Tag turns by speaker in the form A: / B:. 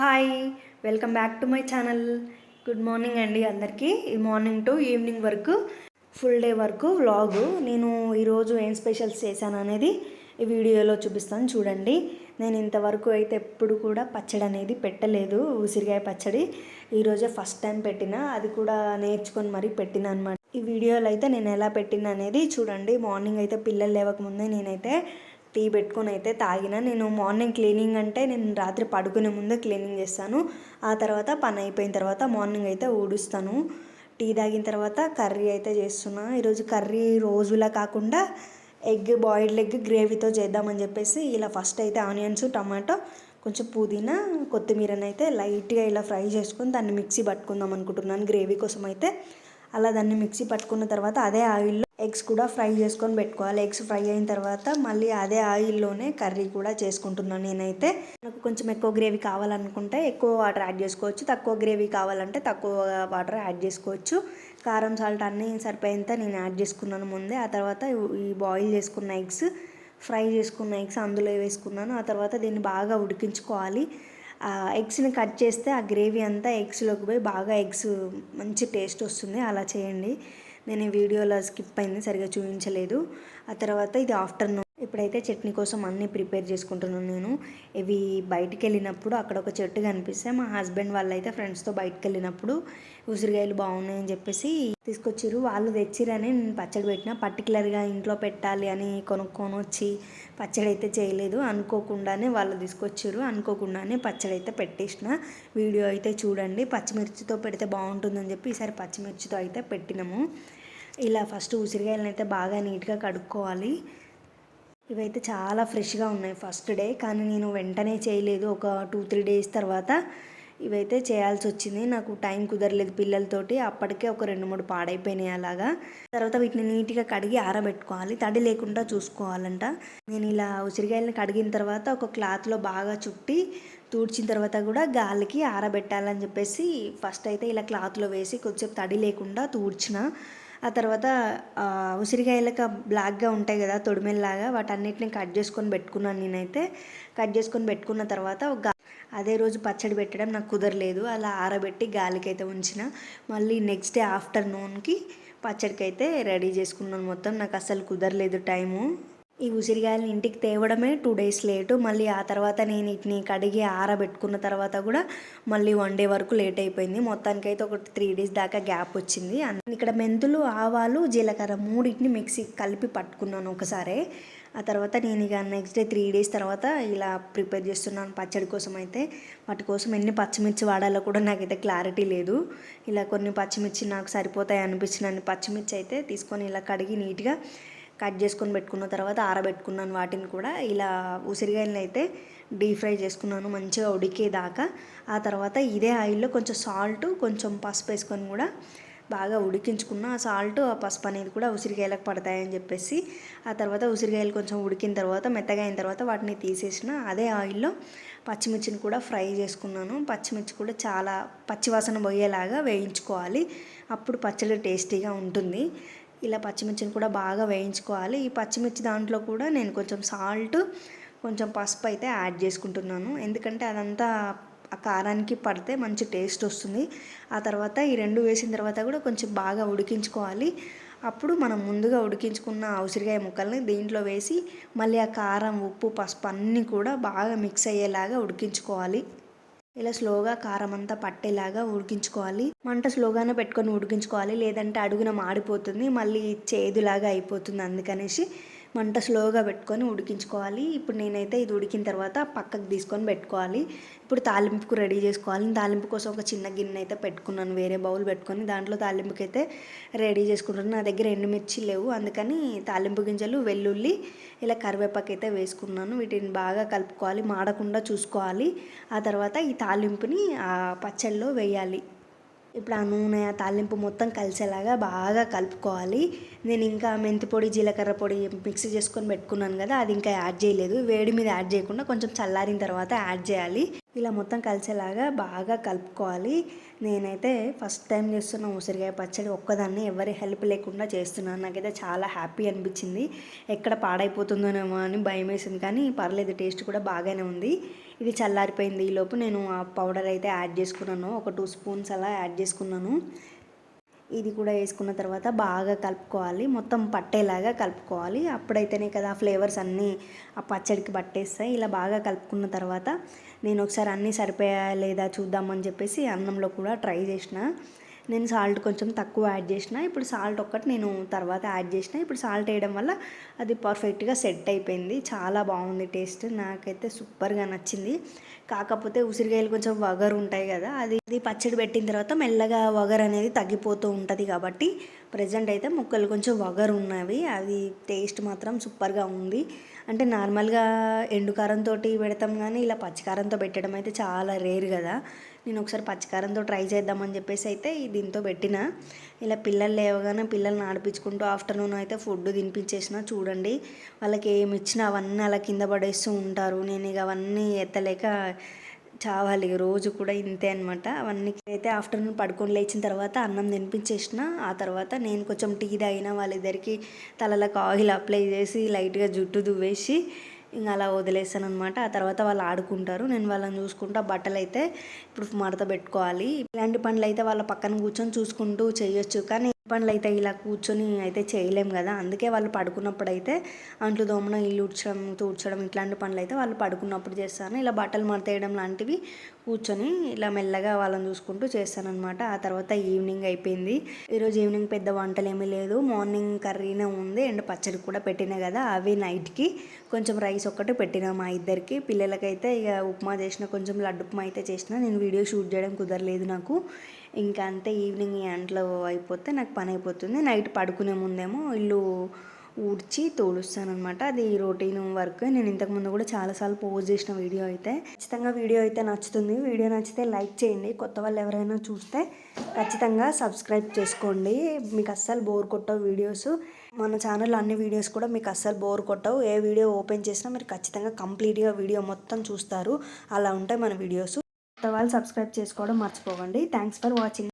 A: Hi welcome back to my channel. Good morning అండి అందరికీ. ఈ మార్నింగ్ టు ఈవినింగ్ వరకు ఫుల్ డే వరకు వ్లాగు. నేను ఈరోజు ఏం స్పెషల్స్ చేశాను అనేది ఈ వీడియోలో చూపిస్తాను. చూడండి. నేను ఇంతవరకు అయితే ఎప్పుడు కూడా పచ్చడి అనేది పెట్టలేదు. ఉసిరికాయ పచ్చడి. ఈరోజే ఫస్ట్ టైం పెట్టిన. అది కూడా నేర్చుకొని మరీ పెట్టిన అనమాట ఈ వీడియోలో అయితే నేను ఎలా పెట్టిన అనేది చూడండి. మార్నింగ్ అయితే పిల్లలు లేవకముందే నేనైతే టీ పెట్టుకొని అయితే తాగిన. నేను మార్నింగ్ క్లీనింగ్ అంటే నేను రాత్రి పడుకునే ముందే క్లీనింగ్ చేస్తాను. ఆ తర్వాత పని అయిపోయిన తర్వాత మార్నింగ్ అయితే ఊడుస్తాను. టీ తాగిన తర్వాత కర్రీ అయితే చేస్తున్నా. ఈరోజు కర్రీ రోజులా కాకుండా ఎగ్ బాయిల్డ్ ఎగ్ గ్రేవీతో చేద్దామని చెప్పేసి ఇలా ఫస్ట్ అయితే ఆనియన్స్ టమాటో కొంచెం పుదీనా కొత్తిమీరని అయితే లైట్గా ఇలా ఫ్రై చేసుకొని దాన్ని మిక్సీ పట్టుకుందాం అనుకుంటున్నాను గ్రేవీ కోసం అయితే. అలా దాన్ని మిక్సీ పట్టుకున్న తర్వాత అదే ఆయిల్లో ఎగ్స్ కూడా ఫ్రై చేసుకొని పెట్టుకోవాలి. ఎగ్స్ ఫ్రై అయిన తర్వాత మళ్ళీ అదే ఆయిల్లోనే కర్రీ కూడా చేసుకుంటున్నాను నేనైతే. నాకు కొంచెం ఎక్కువ గ్రేవీ కావాలనుకుంటే ఎక్కువ వాటర్ యాడ్ చేసుకోవచ్చు. తక్కువ గ్రేవీ కావాలంటే తక్కువ వాటర్ యాడ్ చేసుకోవచ్చు. కారం సాల్ట్ అన్నీ సరిపోయేంత నేను యాడ్ చేసుకున్నాను ముందే. ఆ తర్వాత ఈ బాయిల్ చేసుకున్న ఎగ్స్ ఫ్రై చేసుకున్న ఎగ్స్ అందులో వేసుకున్నాను. ఆ తర్వాత దీన్ని బాగా ఉడికించుకోవాలి. ఎగ్స్ని కట్ చేస్తే ఆ గ్రేవీ అంతా ఎగ్స్లోకి పోయి బాగా ఎగ్స్ మంచి టేస్ట్ వస్తుంది. అలా చేయండి. నేను ఈ వీడియోలో స్కిప్ అయింది సరిగా చూపించలేదు ఆ తర్వాత ఇది ఆఫ్టర్నూన్ ఇప్పుడైతే చట్నీ కోసం అన్నీ ప్రిపేర్ చేసుకుంటున్నాను నేను. ఇవి బయటికి వెళ్ళినప్పుడు అక్కడ ఒక చెట్టు కనిపిస్తే మా హస్బెండ్ వాళ్ళు అయితే ఫ్రెండ్స్తో బయటకు వెళ్ళినప్పుడు ఉసిరికాయలు బాగున్నాయని చెప్పేసి తీసుకొచ్చిర్రు. వాళ్ళు తెచ్చిరని నేను పచ్చడి పెట్టిన. పర్టికులర్గా ఇంట్లో పెట్టాలి అని కొనుక్కొని వచ్చి పచ్చడి అయితే చేయలేదు. అనుకోకుండానే వాళ్ళు తీసుకొచ్చారు అనుకోకుండానే పచ్చడి అయితే పెట్టేసిన. వీడియో అయితే చూడండి. పచ్చిమిర్చితో పెడితే బాగుంటుందని చెప్పి ఈసారి పచ్చిమిర్చితో అయితే పెట్టినాము. ఇలా ఫస్ట్ ఉసిరికాయలను అయితే బాగా నీట్గా కడుక్కోవాలి. ఇవైతే చాలా ఫ్రెష్గా ఉన్నాయి ఫస్ట్ డే కానీ నేను వెంటనే చేయలేదు. ఒక టూ త్రీ డేస్ తర్వాత ఇవైతే చేయాల్సి వచ్చింది. నాకు టైం కుదరలేదు పిల్లలతోటి. అప్పటికే ఒక రెండు మూడు పాడైపోయినాయి అలాగా. తర్వాత వీటిని నీట్గా కడిగి ఆరబెట్టుకోవాలి. తడి లేకుండా చూసుకోవాలంట. నేను ఇలా ఉసిరికాయలను కడిగిన తర్వాత ఒక క్లాత్లో బాగా చుట్టి తూడ్చిన తర్వాత కూడా గాలికి ఆరబెట్టాలని చెప్పేసి ఫస్ట్ అయితే ఇలా క్లాత్లో వేసి కొంచెం తడి లేకుండా తూడ్చిన. ఆ తర్వాత ఉసిరికాయలకు బ్లాక్గా ఉంటాయి కదా తొడిమెల్లాగా వాటన్నిటిని కట్ చేసుకొని పెట్టుకున్నాను నేనైతే. కట్ చేసుకొని పెట్టుకున్న తర్వాత ఒక అదే రోజు పచ్చడి పెట్టడం నాకు కుదరలేదు. అలా ఆరబెట్టి గాలికైతే ఉంచిన. మళ్ళీ నెక్స్ట్ డే ఆఫ్టర్నూన్కి పచ్చడికైతే రెడీ చేసుకున్నాను మొత్తం. నాకు అసలు కుదరలేదు టైము. ఈ ఉసిరికాయలు ఇంటికి తేవడమే టూ డేస్ లేటు మళ్ళీ ఆ తర్వాత నేను వీటిని కడిగి ఆరబెట్టుకున్న తర్వాత కూడా మళ్ళీ వన్ డే వరకు లేట్ అయిపోయింది. మొత్తానికైతే ఒక త్రీ డేస్ దాకా గ్యాప్ వచ్చింది. ఇక్కడ మెంతులు ఆవాలు జీలకర్ర మూడింటిని మిక్సీ కలిపి పట్టుకున్నాను ఒకసారి. ఆ తర్వాత నేను ఇక నెక్స్ట్ డే త్రీ డేస్ తర్వాత ఇలా ప్రిపేర్ చేస్తున్నాను పచ్చడి కోసం అయితే. వాటి కోసం ఎన్ని పచ్చిమిర్చి వాడాలో కూడా నాకైతే క్లారిటీ లేదు. ఇలా కొన్ని పచ్చిమిర్చి నాకు సరిపోతాయి అనిపించిన పచ్చిమిర్చి అయితే తీసుకొని ఇలా కడిగి నీట్గా కట్ చేసుకొని పెట్టుకున్న తర్వాత ఆరబెట్టుకున్నాను వాటిని కూడా. ఇలా ఉసిరిగాయలను అయితే డీప్ ఫ్రై చేసుకున్నాను మంచిగా ఉడికేదాకా. ఆ తర్వాత ఇదే ఆయిల్లో కొంచెం సాల్ట్ కొంచెం పసుపు వేసుకొని కూడా బాగా ఉడికించుకున్న. ఆ సాల్ట్ ఆ పసుపు అనేది కూడా ఉసిరికాయలకు పడతాయని చెప్పేసి ఆ తర్వాత ఉసిరికాయలు కొంచెం ఉడికిన తర్వాత మెత్తగా అయిన తర్వాత వాటిని తీసేసిన అదే ఆయిల్లో పచ్చిమిర్చిని కూడా ఫ్రై చేసుకున్నాను. పచ్చిమిర్చి కూడా చాలా పచ్చివాసన పోయేలాగా వేయించుకోవాలి. అప్పుడు పచ్చడి టేస్టీగా ఉంటుంది. ఇలా పచ్చిమిర్చిని కూడా బాగా వేయించుకోవాలి. ఈ పచ్చిమిర్చి దాంట్లో కూడా నేను కొంచెం సాల్ట్ కొంచెం పసుపు అయితే యాడ్ చేసుకుంటున్నాను. ఎందుకంటే అదంతా ఆ కారానికి పడితే మంచి టేస్ట్ వస్తుంది. ఆ తర్వాత ఈ రెండు వేసిన తర్వాత కూడా కొంచెం బాగా ఉడికించుకోవాలి. అప్పుడు మనం ముందుగా ఉడికించుకున్న ఉసిరికాయ ముక్కల్ని దీంట్లో వేసి మళ్ళీ ఆ కారం ఉప్పు పసుపు అన్నీ కూడా బాగా మిక్స్ అయ్యేలాగా ఉడికించుకోవాలి. ఇలా స్లోగా కారం అంతా పట్టేలాగా ఉడికించుకోవాలి. మంట స్లోగానే పెట్టుకొని ఉడికించుకోవాలి. లేదంటే అడుగున మాడిపోతుంది. మళ్ళీ చేదులాగా అయిపోతుంది అందుకనేసి మంట స్లోగా పెట్టుకొని ఉడికించుకోవాలి. ఇప్పుడు నేనైతే ఇది ఉడికిన తర్వాత పక్కకు తీసుకొని పెట్టుకోవాలి. ఇప్పుడు తాలింపుకు రెడీ చేసుకోవాలి. తాలింపు కోసం ఒక చిన్న గిన్నె అయితే పెట్టుకున్నాను. వేరే బౌల్ పెట్టుకొని దాంట్లో తాలింపుకి అయితే రెడీ చేసుకుంటున్నాను. నా దగ్గర ఎండుమిర్చి లేవు. అందుకని తాలింపు గింజలు వెల్లుల్లి ఇలా కరివేపాకు అయితే వేసుకున్నాను. వీటిని బాగా కలుపుకోవాలి. మాడకుండా చూసుకోవాలి. ఆ తర్వాత ఈ తాలింపుని ఆ పచ్చళ్ళలో వేయాలి. ఇప్పుడు ఆ నూనె ఆ తాలింపు మొత్తం కలిసేలాగా బాగా కలుపుకోవాలి. నేను ఇంకా మెంతి పొడి జీలకర్ర పొడి మిక్సీ చేసుకొని పెట్టుకున్నాను కదా అది ఇంకా యాడ్ చేయలేదు. వేడి మీద యాడ్ చేయకుండా కొంచెం చల్లారిన తర్వాత యాడ్ చేయాలి. ఇలా మొత్తం కలిసేలాగా బాగా కలుపుకోవాలి. నేనైతే ఫస్ట్ టైం చేస్తున్న ఉసిరికాయ పచ్చడి ఒక్కదాన్ని ఎవరి హెల్ప్ లేకుండా చేస్తున్నాను. నాకైతే చాలా హ్యాపీ అనిపించింది. ఎక్కడ పాడైపోతుందోనేమో అని భయం వేసింది కానీ పర్లేదు టేస్ట్ కూడా బాగానే ఉంది. ఇది చల్లారిపోయింది. ఈలోపు నేను ఆ పౌడర్ అయితే యాడ్ చేసుకున్నాను. ఒక టూ స్పూన్స్ అలా యాడ్ చేసుకున్నాను. ఇది కూడా వేసుకున్న తర్వాత బాగా కలుపుకోవాలి. మొత్తం పట్టేలాగా కలుపుకోవాలి. అప్పుడైతేనే కదా ఫ్లేవర్స్ అన్నీ ఆ పచ్చడికి పట్టేస్తాయి. ఇలా బాగా కలుపుకున్న తర్వాత నేను ఒకసారి అన్నీ సరిపోయా లేదా చూద్దామని చెప్పేసి అన్నంలో కూడా ట్రై చేసిన. నేను సాల్ట్ కొంచెం తక్కువ యాడ్ చేసిన ఇప్పుడు సాల్ట్ ఒక్కటి నేను తర్వాత యాడ్ చేసిన ఇప్పుడు సాల్ట్ వేయడం వల్ల అది పర్ఫెక్ట్గా సెట్ అయిపోయింది. చాలా బాగుంది టేస్ట్ నాకైతే సూపర్గా నచ్చింది. కాకపోతే ఉసిరికాయలు కొంచెం వగరు ఉంటాయి కదా అది అది పచ్చడి పెట్టిన తర్వాత మెల్లగా వగర్ అనేది తగ్గిపోతూ ఉంటుంది కాబట్టి ప్రజెంట్ అయితే ముక్కలు కొంచెం వగరు ఉన్నవి అది టేస్ట్ మాత్రం సూపర్గా ఉంది. అంటే నార్మల్గా ఎండు కారంతో పెడతాం కానీ ఇలా పచ్చికారంతో పెట్టడం అయితే చాలా రేర్ కదా నేను ఒకసారి పచ్చికారంతో ట్రై చేద్దామని చెప్పేసి అయితే దీంతో పెట్టిన. ఇలా పిల్లలు లేవగానే పిల్లల్ని ఆడిపించుకుంటూ ఆఫ్టర్నూన్ అయితే ఫుడ్ తినిపించేసిన చూడండి. వాళ్ళకి ఏమి ఇచ్చినా అవన్నీ అలా కింద పడేస్తూ ఉంటారు. నేను ఇక అవన్నీ ఎత్తలేక చావాలి. రోజు కూడా ఇంతే అనమాట అవన్నీ అయితే ఆఫ్టర్నూన్ పడుకొని లేచిన తర్వాత అన్నం తినిపించేసిన ఆ తర్వాత నేను కొంచెం టీ తాగిన వాళ్ళిద్దరికి తలలకు ఆయిల్ అప్లై చేసి లైట్గా జుట్టు దువ్వేసి ఇంకా అలా వదిలేసాను అనమాట ఆ తర్వాత వాళ్ళు ఆడుకుంటారు. నేను వాళ్ళని చూసుకుంటూ బట్టలు అయితే ఇప్పుడు మడత పెట్టుకోవాలి. ఇలాంటి పనులు అయితే వాళ్ళ పక్కన కూర్చొని చూసుకుంటూ చేయొచ్చు. కానీ పనులు అయితే ఇలా కూర్చొని అయితే చేయలేం కదా. అందుకే వాళ్ళు పడుకున్నప్పుడు అయితే అంట్లు దోమడం ఇల్లు ఉడ్చడం తూడ్చడం ఇట్లాంటి పనులు అయితే వాళ్ళు పడుకున్నప్పుడు చేస్తాను ఇలా బట్టలు మడతేయడం లాంటివి కూర్చొని ఇలా మెల్లగా వాళ్ళని చూసుకుంటూ చేస్తాను అనమాట ఆ తర్వాత ఈవినింగ్ అయిపోయింది. ఈరోజు ఈవినింగ్ పెద్ద వంటలు ఏమీ లేదు. మార్నింగ్ కర్రీనే ఉంది. అండ్ పచ్చడి కూడా పెట్టినా కదా. అవి నైట్కి. కొంచెం రైస్ ఒక్కటి పెట్టినా మా ఇద్దరికి. పిల్లలకైతే ఇక ఉప్మా చేసిన కొంచెం లడ్డు ఉప్మా అయితే చేసిన నేను వీడియో షూట్ చేయడం కుదరలేదు నాకు. ఇంకా అంతే ఈవినింగ్ ఈ అంట్లో అయిపోతే నాకు పని అయిపోతుంది. నైట్ పడుకునే ముందేమో ఇల్లు ఊడ్చి తోడుస్తాను అనమాట అది రొటీన్ వర్క్ నేను ఇంతకుముందు కూడా చాలాసార్లు పోస్ట్ చేసిన వీడియో అయితే. ఖచ్చితంగా వీడియో అయితే నచ్చుతుంది. వీడియో నచ్చితే లైక్ చేయండి. కొత్త వాళ్ళు ఎవరైనా చూస్తే ఖచ్చితంగా సబ్స్క్రైబ్ చేసుకోండి. మీకు అస్సలు బోర్ కొట్టవు వీడియోస్ మన ఛానల్లో అన్ని వీడియోస్ కూడా మీకు అస్సలు బోర్ కొట్టవు. ఏ వీడియో ఓపెన్ చేసినా మీరు ఖచ్చితంగా కంప్లీట్గా వీడియో మొత్తం చూస్తారు. అలా ఉంటాయి మన వీడియోస్ కొత్త వాళ్ళు సబ్స్క్రైబ్ చేసుకోవడం మర్చిపోకండి. Thanks for watching